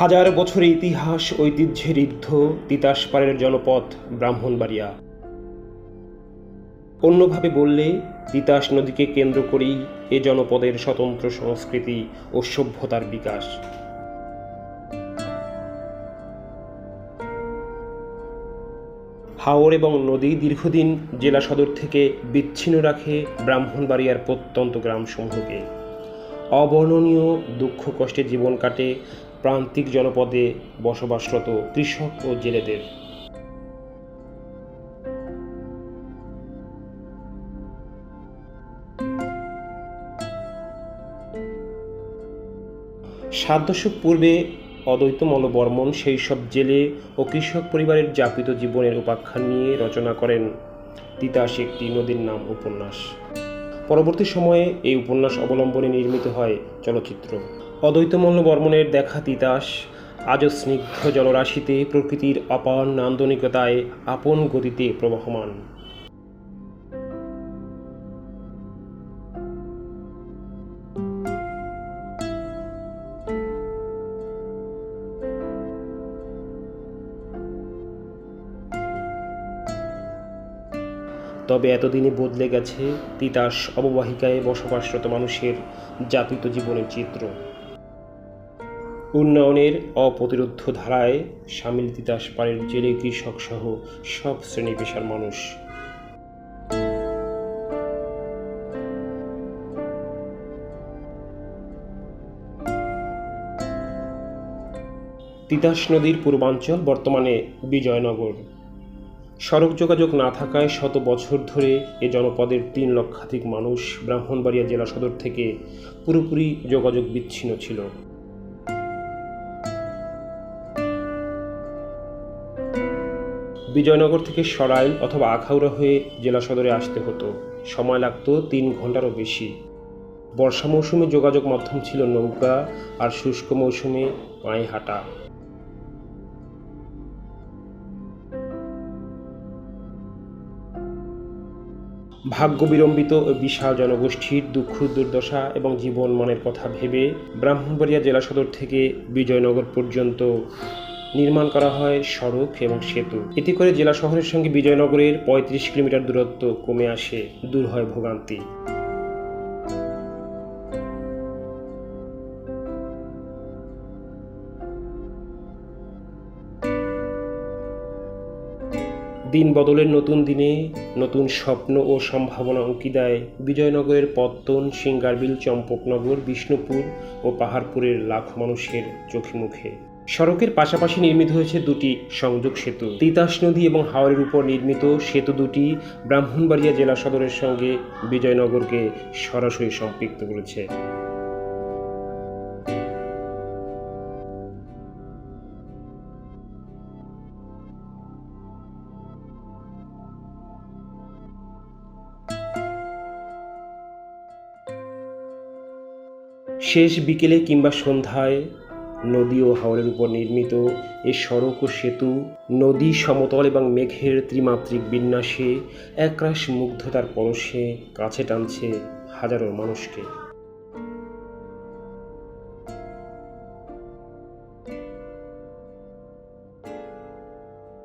হাজার বছরের ইতিহাস ঐতিহ্যের ঋদ্ধ তিতাসপাড়ের জনপদ ব্রাহ্মণবাড়িয়া। অন্যভাবে বললে, তিতাস নদীকে কেন্দ্র করেই এ জনপদের স্বতন্ত্র সংস্কৃতি ও সভ্যতার বিকাশ। হাওর এবং নদী দীর্ঘদিন জেলা সদর থেকে বিচ্ছিন্ন রাখে ব্রাহ্মণবাড়িয়ার প্রত্যন্ত গ্রামসমূহকে। অবর্ণনীয় দুঃখ কষ্টে জীবন কাটে প্রান্তিক জনপদে বসবাসরত কৃষক ও জেলেদের। সাত দশক পূর্বে অদ্বৈতমল বর্মন সেই সব জেলে ও কৃষক পরিবারের যাপিত জীবনের উপাখ্যান নিয়ে রচনা করেন তিতাস একটি নদীর নাম উপন্যাস। পরবর্তী সময়ে এই উপন্যাস অবলম্বনে নির্মিত হয় চলচ্চিত্র। অদ্বৈতমল্ল বর্মনের দেখা তিতাস, আজও স্নিগ্ধ জলরাশিতে প্রকৃতির অপার নান্দনিকতায় আপন গতিতে প্রবহমান। তবে এতদিনে বদলে গেছে তিতাস অববাহিকায় বসবাসরত মানুষের যাপিত জীবনের চিত্র। উন্নয়নের অপ্রতিরোধ্য ধারায় সামিল তিতাস পাড়ের জেলে কৃষক সহ সব শ্রেণি পেশার মানুষ। তিতাস নদীর পূর্বাঞ্চল বর্তমানে বিজয়নগর। সড়ক যোগাযোগ না থাকায় শত বছর ধরে এ জনপদের তিন লক্ষাধিক মানুষ ব্রাহ্মণবাড়িয়া জেলা সদর থেকে পুরোপুরি যোগাযোগ বিচ্ছিন্ন ছিল। বিজয়নগর থেকে সরাইল অথবা আখাউড়া হয়ে জেলা সদরে আসতে হতো। সময় লাগতো তিন ঘন্টারও বেশি। বর্ষা মৌসুমে যোগাযোগ মাধ্যম ছিল নৌকা আর শুষ্ক মৌসুমে পায়ে হাঁটা। ভাগ্য বিড়ম্বিত ও বিশাল জনগোষ্ঠীর দুঃখ, দুর্দশা এবং জীবন মনের কথা ভেবে ব্রাহ্মণবাড়িয়া জেলা সদর থেকে বিজয়নগর পর্যন্ত নির্মাণ করা হয় সড়ক এবং সেতু। এতে করে জেলা শহরের সঙ্গে বিজয়নগরের পঁয়ত্রিশ কিলোমিটার দূরত্ব কমে আসে, দূর হয় ভোগান্তি। দিন বদলের নতুন দিনে নতুন স্বপ্ন ও সম্ভাবনা উঁকি দেয় বিজয়নগরের পত্তন, সিঙ্গারবিল, চম্পকনগর, বিষ্ণুপুর ও পাহাড়পুরের লাখ মানুষের চোখে মুখে। সড়কের পাশাপাশি নির্মিত হয়েছে দুটি সংযোগ সেতু। তিতাস নদী এবং হাওরের উপর নির্মিত সেতু দুটি ব্রাহ্মণবাড়িয়া জেলা সদরের সঙ্গে বিজয়নগরকে সরাসরি সম্পৃক্ত করেছে। শেষ বিকেলে কিংবা সন্ধ্যায় নদী ও হাওরের উপর নির্মিত এ সড়ক ও সেতু, নদী সমতল এবং মেঘের ত্রিমাত্রিক বিন্যাসে একরাশ মুগ্ধতার পরশে কাছে টানছে হাজারো মানুষকে।